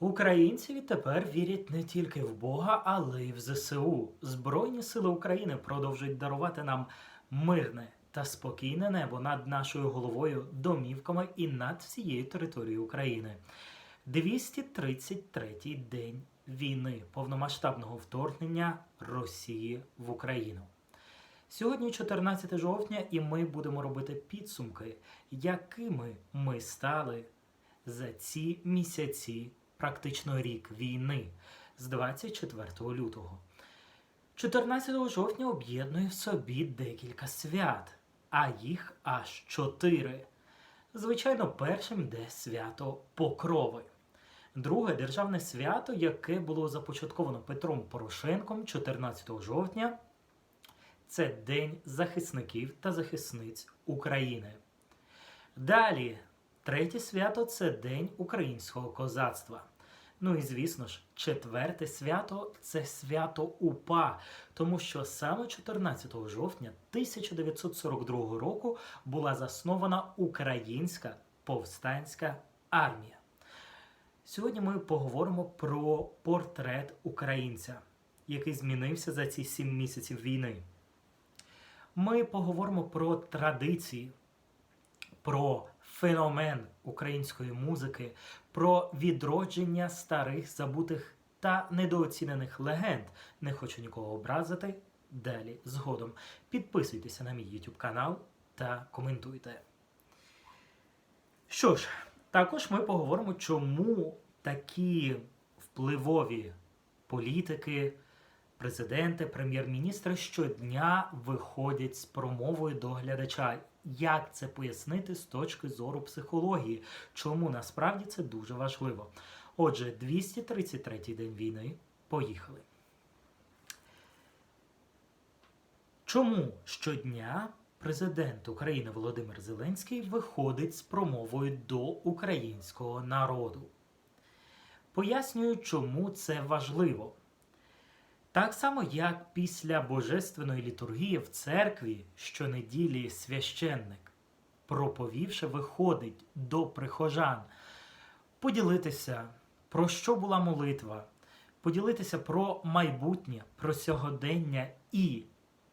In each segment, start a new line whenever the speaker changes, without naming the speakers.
Українці відтепер вірять не тільки в Бога, але й в ЗСУ. Збройні сили України продовжують дарувати нам мирне та спокійне небо над нашою головою, домівками і над всією територією України. 233-й день війни повномасштабного вторгнення Росії в Україну. Сьогодні 14 жовтня, і ми будемо робити підсумки, якими ми стали за ці місяці, практично рік війни з 24 лютого. 14 жовтня об'єднує в собі декілька свят, а їх аж чотири. Звичайно, першим йде свято Покрови. Друге державне свято, яке було започатковано Петром Порошенком 14 жовтня, це День захисників та захисниць України. Далі, третє свято це День українського козацтва. Ну і звісно ж, четверте свято це свято УПА, тому що саме 14 жовтня 1942 року була заснована Українська повстанська армія. Сьогодні ми поговоримо про портрет українця, який змінився за ці сім місяців війни. Ми поговоримо про традиції, про феномен української музики, про відродження старих забутих та недооцінених легенд. Не хочу нікого образити. Далі згодом. Підписуйтеся на мій YouTube канал та коментуйте. Що ж, також ми поговоримо, чому такі впливові політики, президенти, прем'єр-міністри щодня виходять з промовою до глядача. Як це пояснити з точки зору психології? Чому насправді це дуже важливо? Отже, 233-й день війни. Поїхали. Чому щодня президент України Володимир Зеленський виходить з промовою до українського народу? Пояснюю, чому це важливо. Так само, як після божественної літургії в церкві щонеділі священник, проповівши, виходить до прихожан, поділитися, про що була молитва, поділитися про майбутнє, про сьогодення і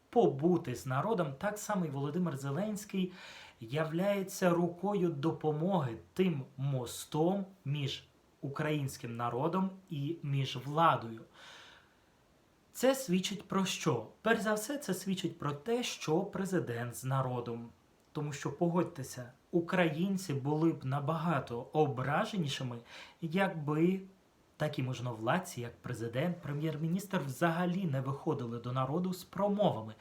побути з народом, так само і Володимир Зеленський являється рукою допомоги тим мостом між українським народом і між владою. Це свідчить про що? Перш за все, це свідчить про те, що президент з народом. Тому що погодьтеся, українці були б набагато ображенішими, якби такі можновладці, як президент, прем'єр-міністр, взагалі не виходили до народу з промовами.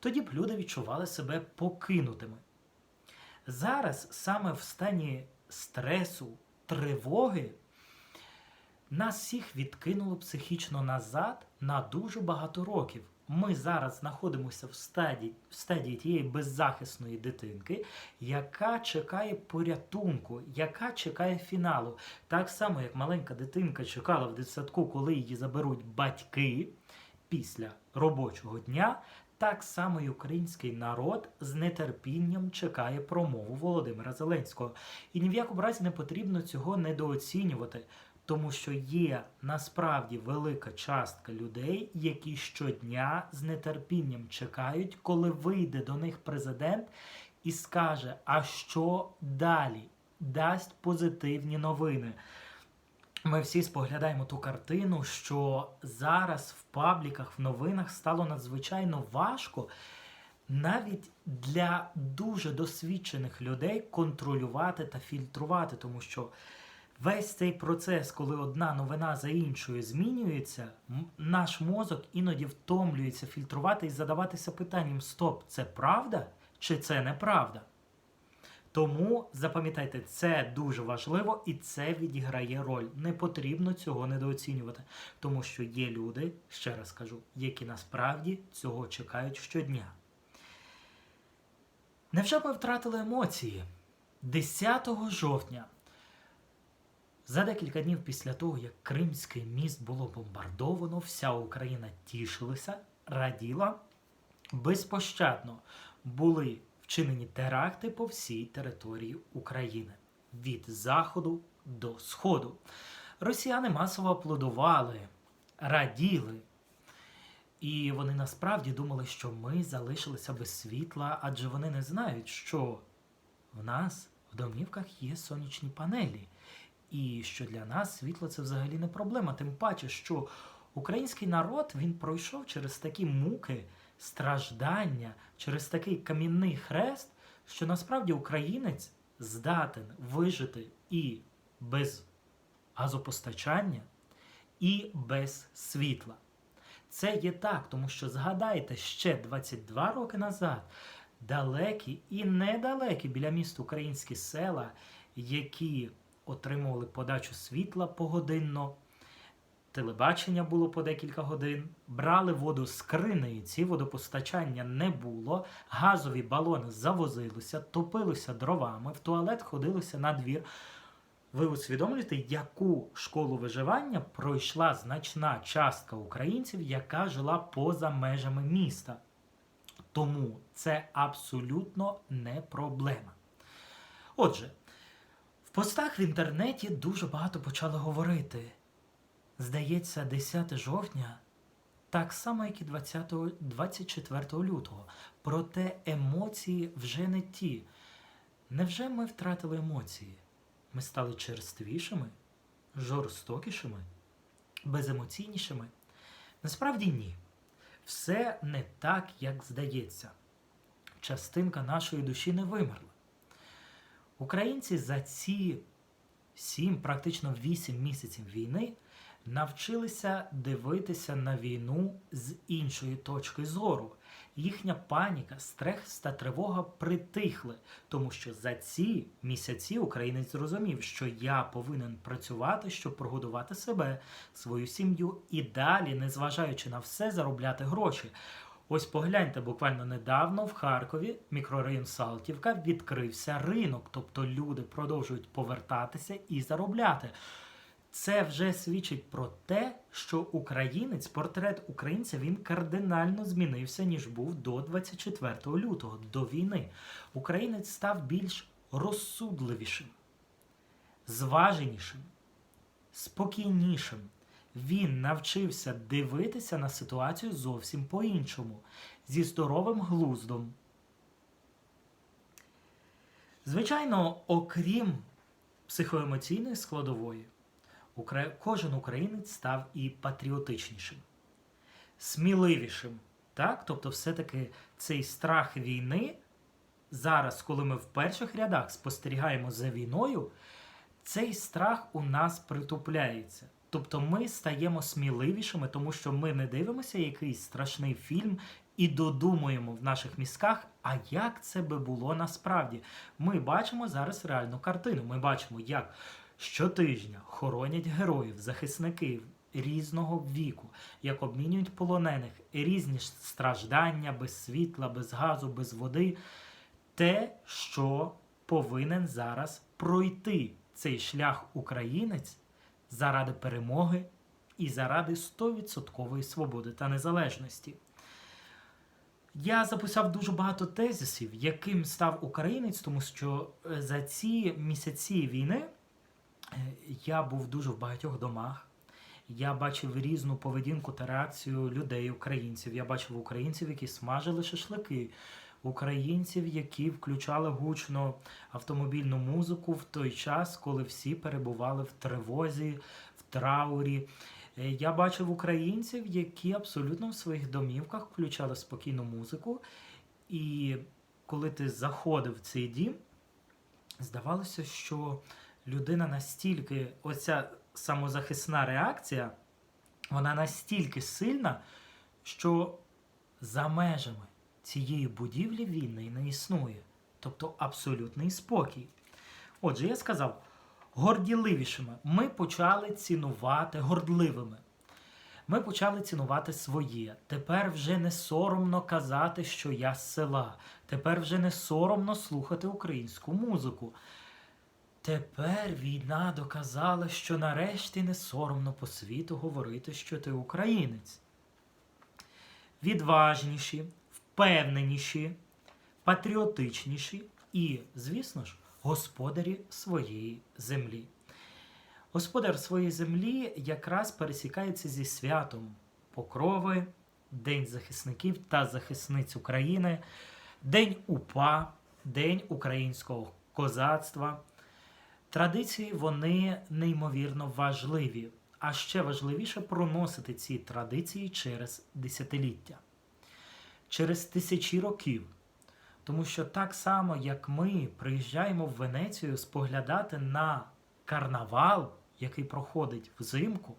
Тоді б люди відчували себе покинутими. Зараз саме в стані стресу, тривоги нас всіх відкинуло психічно назад на дуже багато років. Ми зараз знаходимося в стадії, в стадії тієї беззахисної дитинки, яка чекає порятунку, яка чекає фіналу. Так само, як маленька дитинка чекала в дитсадку, коли її заберуть батьки після робочого дня. Так само і український народ з нетерпінням чекає промову Володимира Зеленського. І ні в якому разі не потрібно цього недооцінювати. Тому що є насправді велика частка людей, які щодня з нетерпінням чекають, коли вийде до них президент і скаже, а що далі? Дасть позитивні новини. Ми всі споглядаємо ту картину, що зараз в пабліках, в новинах стало надзвичайно важко навіть для дуже досвідчених людей контролювати та фільтрувати, тому що. Весь цей процес, коли одна новина за іншою змінюється, наш мозок іноді втомлюється фільтрувати і задаватися питанням: стоп, це правда чи це неправда? Тому запам'ятайте, це дуже важливо і це відіграє роль. Не потрібно цього недооцінювати, тому що є люди, ще раз кажу, які насправді цього чекають щодня. Невже ми втратили емоції? 10 жовтня за декілька днів після того, як Кримський міст було бомбардовано, вся Україна тішилася, раділа. Безпощадно були вчинені теракти по всій території України від заходу до сходу. Росіяни масово аплодували, раділи. І вони насправді думали, що ми залишилися без світла, адже вони не знають, що в нас в домівках є сонячні панелі. І що для нас світло це взагалі не проблема. Тим паче, що український народ він пройшов через такі муки, страждання, через такий камінний хрест, що насправді українець здатен вижити і без газопостачання, і без світла. Це є так, тому що згадайте ще 22 роки назад далекі і недалекі біля міст українські села, які отримували подачу світла погодинно, телебачення було по декілька годин, брали воду з кринею, ці водопостачання не було, газові балони завозилися, топилися дровами, в туалет ходилося на двір. Ви усвідомлюєте, яку школу виживання пройшла значна частка українців, яка жила поза межами міста. Тому це абсолютно не проблема. Отже, постах в інтернеті дуже багато почали говорити. Здається, 10 жовтня, так само, як і 20, 24 лютого. Проте емоції вже не ті. Невже ми втратили емоції? Ми стали черствішими, жорстокішими, беземоційнішими? Насправді ні. Все не так, як здається. Частинка нашої душі не вимерла. Українці за ці сім, практично вісім місяців війни навчилися дивитися на війну з іншої точки зору. Їхня паніка, стрес та тривога притихли, тому що за ці місяці українець зрозумів, що я повинен працювати, щоб прогодувати себе, свою сім'ю і далі, незважаючи на все, заробляти гроші. Ось погляньте, буквально недавно в Харкові, мікрорайон Салтівка, відкрився ринок, тобто люди продовжують повертатися і заробляти. Це вже свідчить про те, що українець, портрет українця, він кардинально змінився, ніж був до 24 лютого, до війни. Українець став більш розсудливішим, зваженішим, спокійнішим. Він навчився дивитися на ситуацію зовсім по-іншому, зі здоровим глуздом. Звичайно, окрім психоемоційної складової, кожен українець став і патріотичнішим, сміливішим. Так? Тобто, все-таки цей страх війни зараз, коли ми в перших рядах спостерігаємо за війною, цей страх у нас притупляється. Тобто ми стаємо сміливішими, тому що ми не дивимося якийсь страшний фільм і додумуємо в наших мізках, а як це би було насправді. Ми бачимо зараз реальну картину. Ми бачимо, як щотижня хоронять героїв, захисників різного віку, як обмінюють полонених, різні страждання без світла, без газу, без води. Те, що повинен зараз пройти цей шлях українець заради перемоги і заради 100% свободи та незалежності. Я записав дуже багато тезисів, яким став українець, тому що е, за ці місяці війни е, я був дуже в багатьох домах. Я бачив різну поведінку та реакцію людей, українців. Я бачив українців, які смажили шашлики, українців, які включали гучно автомобільну музику в той час, коли всі перебували в тривозі, в траурі. Е, Я бачив українців, які абсолютно в своїх домівках включали спокійну музику. І коли ти заходив в цей дім, здавалося, що людина настільки, оця самозахисна реакція, вона настільки сильна, що за межами цієї будівлі війни не існує. Тобто абсолютний спокій. Отже, я сказав, горділивішими ми почали цінувати гордливими. Ми почали цінувати своє. Тепер вже не соромно казати, що я з села. Тепер вже не соромно слухати українську музику. Тепер війна доказала, що нарешті не соромно по світу говорити, що ти українець. Відважніші, впевненіші, патріотичніші і, звісно ж, господарі своєї землі. Господар своєї землі якраз пересікається зі святом Покрови, День захисників та захисниць України, День УПА, День українського козацтва. Традиції вони неймовірно важливі, а ще важливіше проносити ці традиції через десятиліття, через тисячі років. Тому що так само, як ми приїжджаємо в Венецію споглядати на карнавал, який проходить взимку,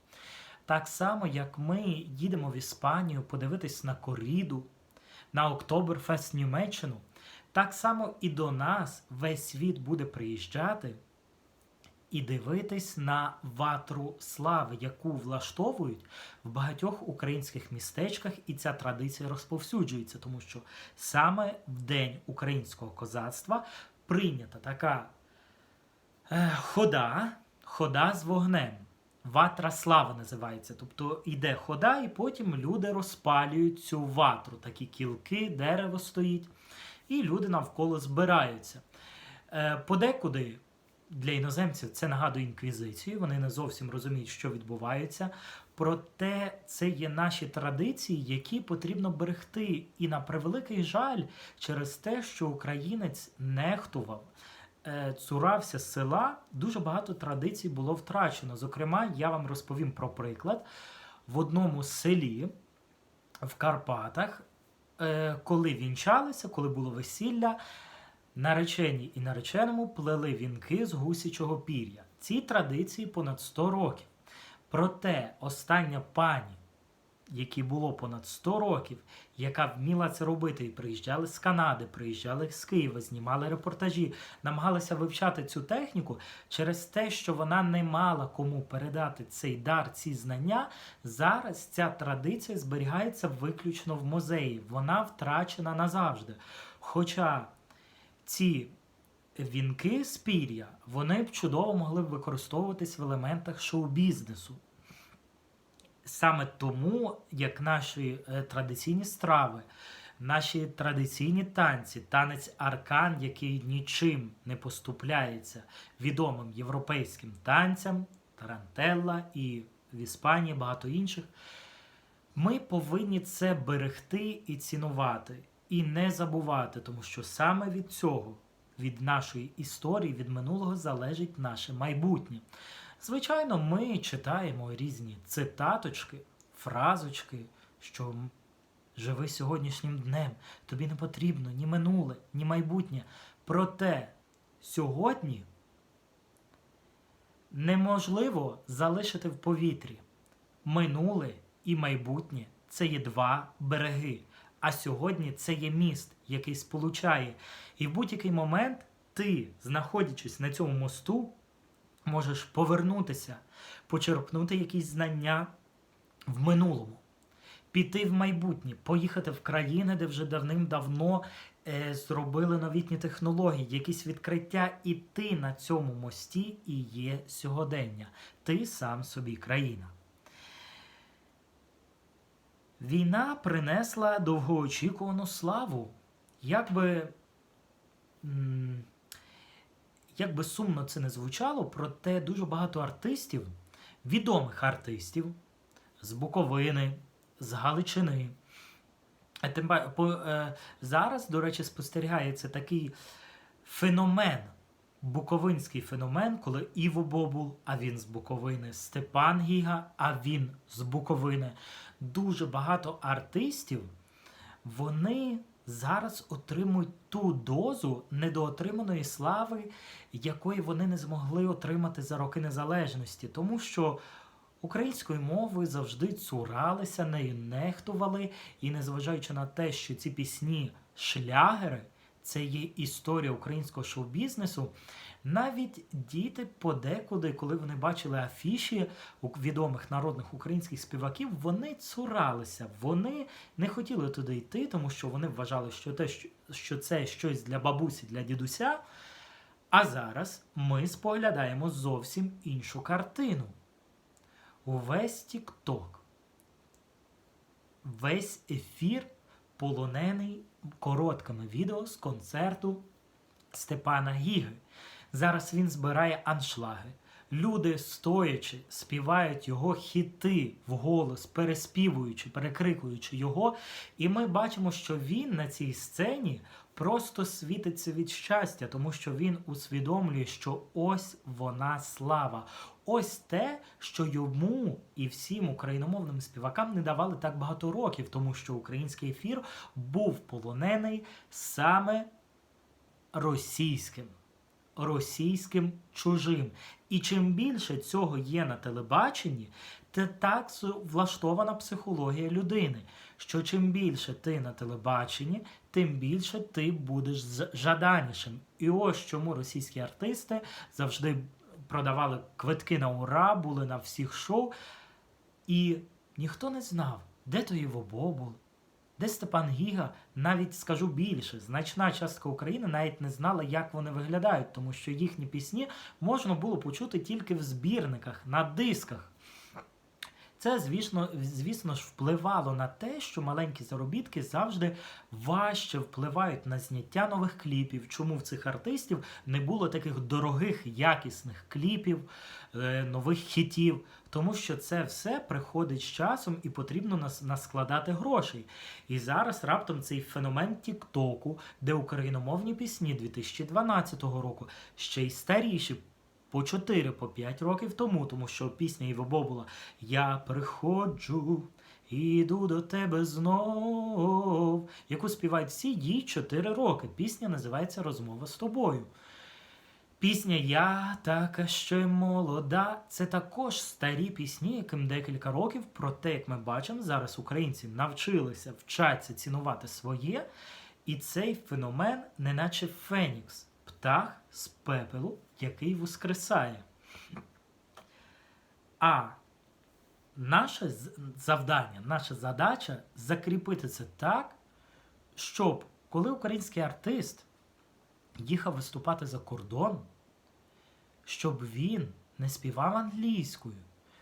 так само, як ми їдемо в Іспанію подивитись на коріду, на Октоберфест Німеччину, так само і до нас весь світ буде приїжджати і дивитись на ватру слави, яку влаштовують в багатьох українських містечках, і ця традиція розповсюджується, тому що саме в День українського козацтва прийнята така е, хода, хода з вогнем. Ватра слави називається. Тобто йде хода, і потім люди розпалюють цю ватру. Такі кілки, дерево стоїть, і люди навколо збираються. Е, подекуди для іноземців це нагадує інквізицію, вони не зовсім розуміють, що відбувається. Проте це є наші традиції, які потрібно берегти. І на превеликий жаль, через те, що українець нехтував, е, цурався села, дуже багато традицій було втрачено. Зокрема, я вам розповім про приклад в одному селі в Карпатах, е, коли вінчалися, коли було весілля. Наречені і нареченому плели вінки з гусячого пір'я. Ці традиції понад 100 років. Проте остання пані, якій було понад 100 років, яка вміла це робити, і приїжджали з Канади, приїжджали з Києва, знімали репортажі, намагалися вивчати цю техніку через те, що вона не мала кому передати цей дар, ці знання. Зараз ця традиція зберігається виключно в музеї. Вона втрачена назавжди. Хоча ці вінки з пір'я, вони б чудово могли б використовуватись в елементах шоу-бізнесу. Саме тому, як наші е, традиційні страви, наші традиційні танці, танець аркан, який нічим не поступляється відомим європейським танцям, тарантелла і в Іспанії багато інших, ми повинні це берегти і цінувати і не забувати, тому що саме від цього, від нашої історії, від минулого залежить наше майбутнє. Звичайно, ми читаємо різні цитаточки, фразочки, що живи сьогоднішнім днем, тобі не потрібно ні минуле, ні майбутнє. Проте сьогодні неможливо залишити в повітрі. Минуле і майбутнє це є два береги. А сьогодні це є міст, який сполучає. І в будь-який момент ти, знаходячись на цьому мосту, можеш повернутися, почерпнути якісь знання в минулому, піти в майбутнє, поїхати в країни, де вже давним-давно е, зробили новітні технології, якісь відкриття, і ти на цьому мості і є сьогодення. Ти сам собі країна. Війна принесла довгоочікувану славу. Як би, як би сумно це не звучало, проте дуже багато артистів, відомих артистів з Буковини, з Галичини. Тим е, зараз, до речі, спостерігається такий феномен, буковинський феномен, коли Іво Бобул, а він з Буковини, Степан Гіга, а він з Буковини дуже багато артистів, вони зараз отримують ту дозу недоотриманої слави, якої вони не змогли отримати за роки незалежності, тому що української мови завжди цуралися, нею нехтували, і незважаючи на те, що ці пісні шлягери. Це є історія українського шоу-бізнесу. Навіть діти подекуди, коли вони бачили афіші відомих народних українських співаків, вони цуралися. Вони не хотіли туди йти, тому що вони вважали, що те, що- це щось для бабусі, для дідуся. А зараз ми споглядаємо зовсім іншу картину. Увесь Тік-Ток, весь ефір полонений короткими відео з концерту Степана Гіги. Зараз він збирає аншлаги. Люди, стоячи, співають його хіти вголос, переспівуючи, перекрикуючи його. І ми бачимо, що він на цій сцені просто світиться від щастя, тому що він усвідомлює, що ось вона слава. Ось те, що йому і всім україномовним співакам не давали так багато років, тому що український ефір був полонений саме російським. Російським чужим. І чим більше цього є на телебаченні, те так влаштована психологія людини. Що чим більше ти на телебаченні, тим більше ти будеш жаданішим. І ось чому російські артисти завжди продавали квитки на ура, були на всіх шоу. І ніхто не знав, де той його Бобул, де Степан Гіга, навіть скажу більше, значна частка України навіть не знала, як вони виглядають, тому що їхні пісні можна було почути тільки в збірниках, на дисках. Це, звісно, звісно ж, впливало на те, що маленькі заробітки завжди важче впливають на зняття нових кліпів. Чому в цих артистів не було таких дорогих, якісних кліпів, е, нових хітів? Тому що це все приходить з часом і потрібно нас наскладати грошей. І зараз раптом цей феномен Тіктоку, де україномовні пісні 2012 року ще й старіші. По 4 по 5 років тому, тому що пісня Іво Бобула Я приходжу, іду до тебе знов, яку співають всі їй 4 роки. Пісня називається Розмова з тобою. Пісня Я така ще молода. Це також старі пісні, яким декілька років. Проте, як ми бачимо, зараз українці навчилися вчаться цінувати своє. І цей феномен, неначе Фенікс, птах з пепелу, який воскресає. А наше завдання, наша задача закріпити це так, щоб коли український артист їхав виступати за кордон, щоб він не співав англійською,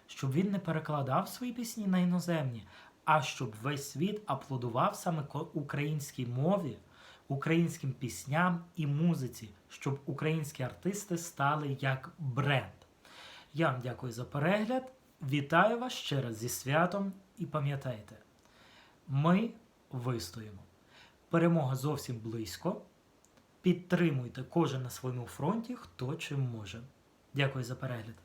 щоб він не перекладав свої пісні на іноземні, а щоб весь світ аплодував саме українській мові, українським пісням і музиці, щоб українські артисти стали як бренд. Я вам дякую за перегляд. Вітаю вас ще раз зі святом і пам'ятайте, ми вистоїмо. Перемога зовсім близько. Підтримуйте кожен на своєму фронті, хто чим може. Дякую за перегляд.